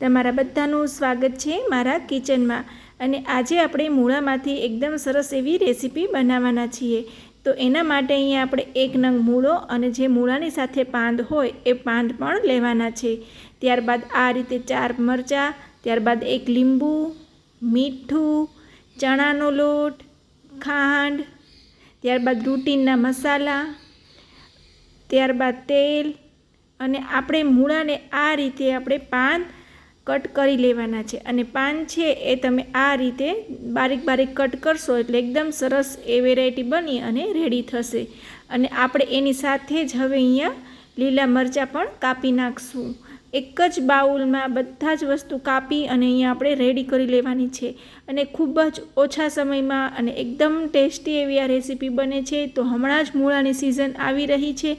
તમારા બધાનું સ્વાગત છે મારા કિચનમાં. અને આજે આપણે મૂળામાંથી એકદમ સરસ એવી રેસીપી બનાવવાના છીએ. તો એના માટે અહીંયા આપણે એક નંગ મૂળો અને જે મૂળાની સાથે પાંદ હોય એ પાંદ પણ લેવાના છે. ત્યારબાદ આ રીતે ચાર મરચાં, ત્યારબાદ એક લીંબુ, મીઠું, ચણાનો લોટ, ખાંડ, ત્યારબાદ રૂટીનના મસાલા, ત્યારબાદ તેલ અને આપણે મૂળાને આ રીતે આપણે પાન કટ કરી લેવાના છે અને પાન છે એ તમે આ રીતે બારીક બારીક કટ કરશો એટલે એકદમ સરસ એ વેરાયટી બની અને રેડી થશે. અને આપણે એની સાથે જ હવે અહીંયા લીલા મરચાં પણ કાપી નાખશું. એક જ બાઉલમાં બધા જ વસ્તુ કાપી અને અહીંયા આપણે રેડી કરી લેવાની છે. અને ખૂબ જ ઓછા સમયમાં અને એકદમ ટેસ્ટી એવી આ રેસીપી બને છે. તો હમણાં જ મૂળાની સિઝન આવી રહી છે.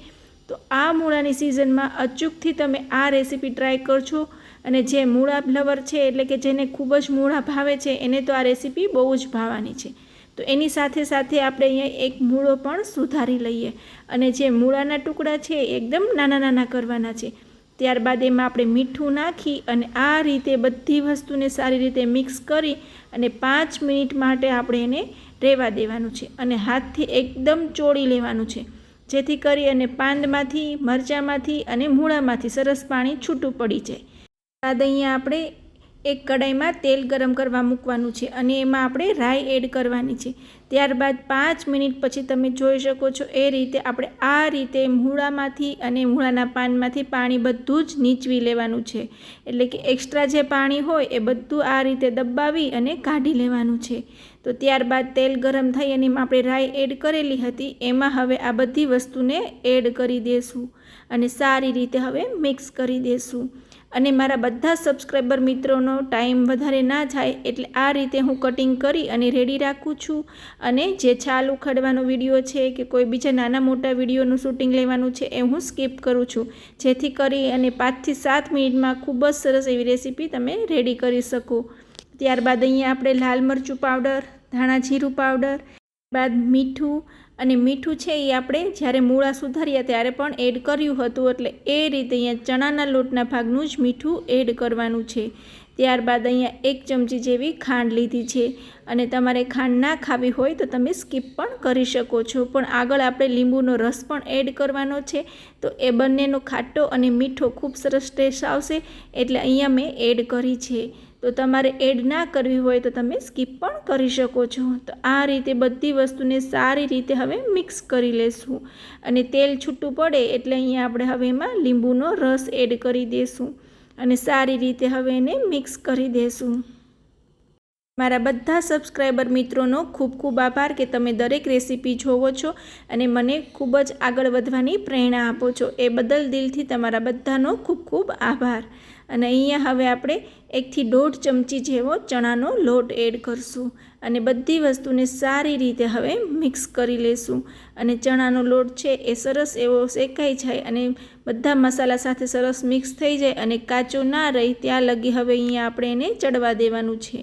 તો આ મૂળાની સિઝનમાં અચૂકથી તમે આ રેસીપી ટ્રાય કરજો અને જે મૂળા લવર છે, એટલે કે જેને ખૂબ જ મૂળા ભાવે છે, એને તો આ રેસીપી બહુ જ ભાવવાની છે. તો એની સાથે સાથે આપણે અહીંયા એક મૂળો પણ સુધારી લઈએ. અને જે મૂળાના ટુકડા છે એકદમ નાના નાના કરવાના છે. ત્યારબાદ એમાં આપણે મીઠું નાખી અને આ રીતે બધી વસ્તુને સારી રીતે મિક્સ કરી અને પાંચ મિનિટ માટે આપણે એને રહેવા દેવાનું છે. અને હાથથી એકદમ ચોળી લેવાનું છે. જેથી કરી અને પાંદમાંથી, મરચાંમાંથી અને મૂળામાંથી સરસ પાણી છૂટું પડી જાય. બાદ અહીંયા આપણે એક કડાઈમાં તેલ ગરમ કરવા મૂકવાનું છે અને એમાં આપણે રાઈ એડ કરવાની છે. ત્યારબાદ પાંચ મિનિટ પછી તમે જોઈ શકો છો એ રીતે આપણે આ રીતે મૂળામાંથી અને મૂળાના પાનમાંથી પાણી બધું જ નીચવી લેવાનું છે. એટલે કે એક્સ્ટ્રા જે પાણી હોય એ બધું આ રીતે દબાવી અને કાઢી લેવાનું છે. તો ત્યારબાદ તેલ ગરમ થઈ અને એમાં આપણે રાઈ એડ કરેલી હતી, એમાં હવે આ બધી વસ્તુને એડ કરી દઈશું અને સારી રીતે હવે મિક્સ કરી દઈશું અને મારા બધા સબસ્ક્રાઈબર મિત્રોનો ટાઈમ વધારે ના જાય એટલે આ રીતે હું કટિંગ કરી અને રેડી રાખું છું. અને જે છાલ ઉખાડવાનો વીડિયો છે કે કોઈ બીજા નાના મોટા વિડીયોનું શૂટિંગ લેવાનું છે એ હું સ્કીપ કરું છું. જેથી કરી અને પાંચથી સાત મિનિટમાં ખૂબ જ સરસ એવી રેસીપી તમે રેડી કરી શકો. ત્યારબાદ અહીંયા આપણે લાલ મરચું પાવડર ધાણા જીરું પાવડર બાદ મીઠું અને મીઠું છે એ આપણે જ્યારે મૂળા સુધાર્યા ત્યારે પણ એડ કર્યું હતું એટલે એ રીતે અહીંયા ચણાના લોટના ભાગનું જ મીઠું એડ કરવાનું છે. ત્યારબાદ અહીંયા એક ચમચી જેવી ખાંડ લીધી છે અને તમારે ખાંડ ના ખાવી હોય તો તમે સ્કીપ પણ કરી શકો છો. પણ આગળ આપણે લીંબુનો રસ પણ એડ કરવાનો છે. તો એ બંનેનો ખાટો અને મીઠો ખૂબ સરસ ટેસ્ટ આવશે એટલે અહીંયા મેં એડ કરી છે. તો તમારે એડ ના કરવી હોય તો તમે સ્કીપ પણ કરી શકો છો. તો આ રીતે બધી વસ્તુને સારી રીતે હવે મિક્સ કરી લેશું. અને તેલ છૂટું પડે એટલે અહીંયા આપણે હવે એમાં લીંબુનો રસ એડ કરી દઈશું અને સારી રીતે હવે એને મિક્સ કરી દઈશું મારા બધા સબસ્ક્રાઈબર મિત્રોનો ખૂબ ખૂબ આભાર કે તમે દરેક રેસીપી જોવો છો અને મને ખૂબ જ આગળ વધવાની પ્રેરણા આપો છો. એ બદલ દિલથી તમારા બધાનો ખૂબ ખૂબ આભાર. અને અહીંયા હવે આપણે એકથી દોઢ ચમચી જેવો ચણાનો લોટ એડ કરશું અને બધી વસ્તુને સારી રીતે હવે મિક્સ કરી લેશું. અને ચણાનો લોટ છે એ સરસ એવો શેકાઈ જાય અને બધા મસાલા સાથે સરસ મિક્સ થઈ જાય અને કાચો ના રહે ત્યાં લગી હવે અહીંયા આપણે એને ચડવા દેવાનું છે.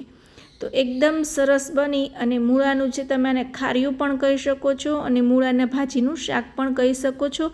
તો એકદમ સરસ બની અને મૂળાનું જે તમે આને ખાર્યું પણ કહી શકો છો અને મૂળાના ભાજીનું શાક પણ કહી શકો છો,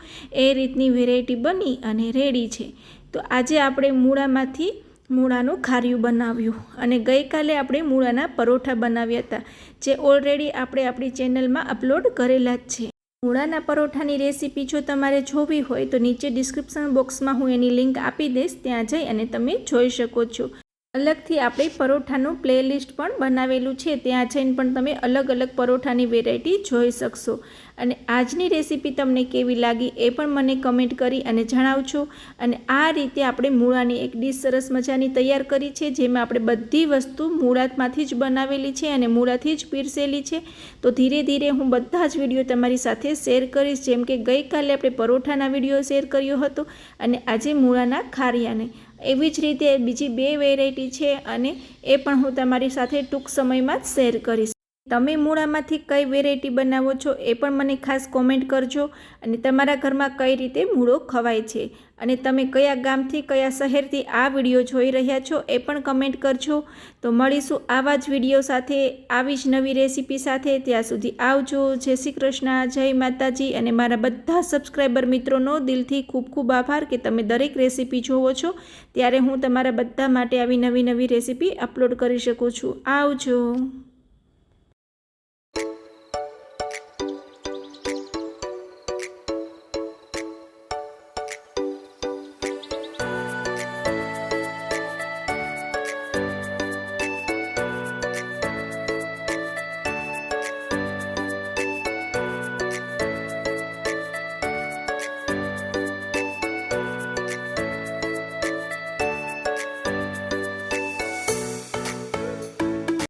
એ રીતની વેરાયટી બની અને રેડી છે. તો આજે આપણે મૂળામાંથી મૂળાનું ખાર્યું બનાવ્યું અને ગઈકાલે આપણે મૂળાના પરોઠા બનાવ્યા હતા, જે ઓલરેડી આપણે આપણી ચેનલમાં અપલોડ કરેલા જ છે. મૂળાના પરોઠાની રેસીપી જો તમારે જોવી હોય તો નીચે ડિસ્ક્રિપ્શન બોક્સમાં હું એની લિંક આપી દઈશ, ત્યાં જઈ અને તમે જોઈ શકો છો. અલગથી આપણે પરોઠાનું પ્લેલિસ્ટ પણ બનાવેલું છે. ત્યાં જઈને પણ તમે અલગ અલગ પરોઠાની વેરાયટી જોઈ શકશો. અને આજની રેસીપી તમને કેવી લાગી એ પણ મને કમેન્ટ કરી અને જણાવજો. અને આ રીતે આપણે મૂળાની એક ડીશ સરસ મજાની તૈયાર કરી છે, જેમાં આપણે બધી વસ્તુ મૂળામાંથી જ બનાવેલી છે અને મૂળાથી જ પીરસેલી છે. તો ધીરે ધીરે હું બધા જ વીડિયો તમારી સાથે શેર કરીશ. જેમ કે ગઈકાલે આપણે પરોઠાના વીડિયો શેર કર્યો હતો અને આજે મૂળાના ખારિયાને. એવી જ રીતે બીજી બે વેરાયટી છે અને એ પણ હું તમારી સાથે ટૂંક સમયમાં જ શેર કરીશ. તમે મૂળામાંથી કઈ વેરાયટી બનાવો છો એ પણ મને ખાસ કોમેન્ટ કરજો અને તમારા ઘરમાં કઈ રીતે મૂળો ખવાય છે અને તમે કયા ગામથી, કયા શહેરથી આ વીડિયો જોઈ રહ્યા છો એ પણ કમેન્ટ કરજો. તો મળીશું આવા જ વીડિયો સાથે, આવી જ નવી રેસીપી સાથે. ત્યાં સુધી આવજો. જય શ્રી કૃષ્ણ, જય માતાજી અને મારા બધા સબસ્ક્રાઈબર મિત્રોનો દિલથી ખૂબ ખૂબ આભાર કે તમે દરેક રેસીપી જોવો છો. ત્યારે હું તમારા બધા માટે આવી નવી નવી રેસીપી અપલોડ કરી શકું છું. આવજો.